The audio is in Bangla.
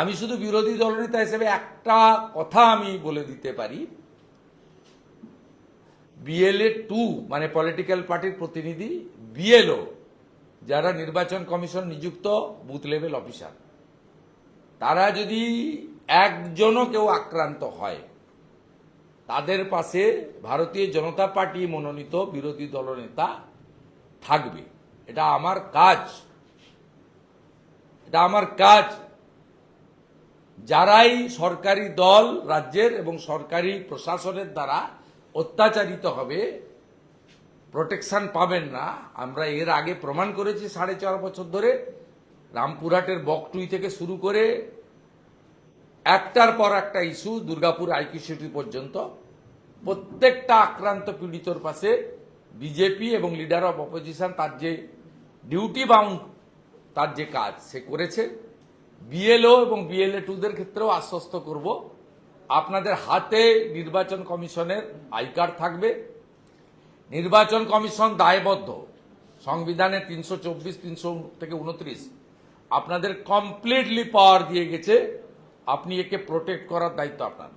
আমি শুধু বিরোধী দলনেতা হিসেবে একটা কথা আমি বলে দিতে পারি। বিএলএ টু মানে পলিটিক্যাল পার্টির প্রতিনিধি বিএলও, যারা নির্বাচন কমিশন নিযুক্ত, বুথ লেভেল অফিসার, তারা যদি একজনও কেউ আক্রান্ত হয়, তাদের পাশে ভারতীয় জনতা পার্টি মনোনীত বিরোধী দলনেতা থাকবে। এটা আমার কাজ। এটা আমার কাজ। যারাই সরকারি দল, রাজ্যের এবং সরকারি প্রশাসনের দ্বারা অত্যাচারিত হবে প্রোটেকশন পাবেন না। আমরা এর আগে প্রমাণ করেছি সাড়ে চার বছর ধরে। রামপুরহাটের বকটুই থেকে শুরু করে একটার পর একটা ইস্যু দুর্গাপুর আইকিউ সিটি পর্যন্ত। প্রত্যেকটা আক্রান্ত পীড়িতর পাশে বিজেপি এবং লিডার অফ অপোজিশন তার যে ডিউটি বাউন্ড তার যে কাজ সে করেছে। বিএলও এবং বিএলএ টুদের ক্ষেত্রেও আশ্বস্ত করব। আপনাদের হাতে নির্বাচন কমিশনের আই কার্ড থাকবে। নির্বাচন কমিশন দায়বদ্ধ। সংবিধানে তিনশো চব্বিশ, তিনশো থেকে উনত্রিশ আপনাদের কমপ্লিটলি পাওয়ার দিয়ে গেছে। আপনি একে প্রোটেক্ট করার দায়িত্ব আপনার।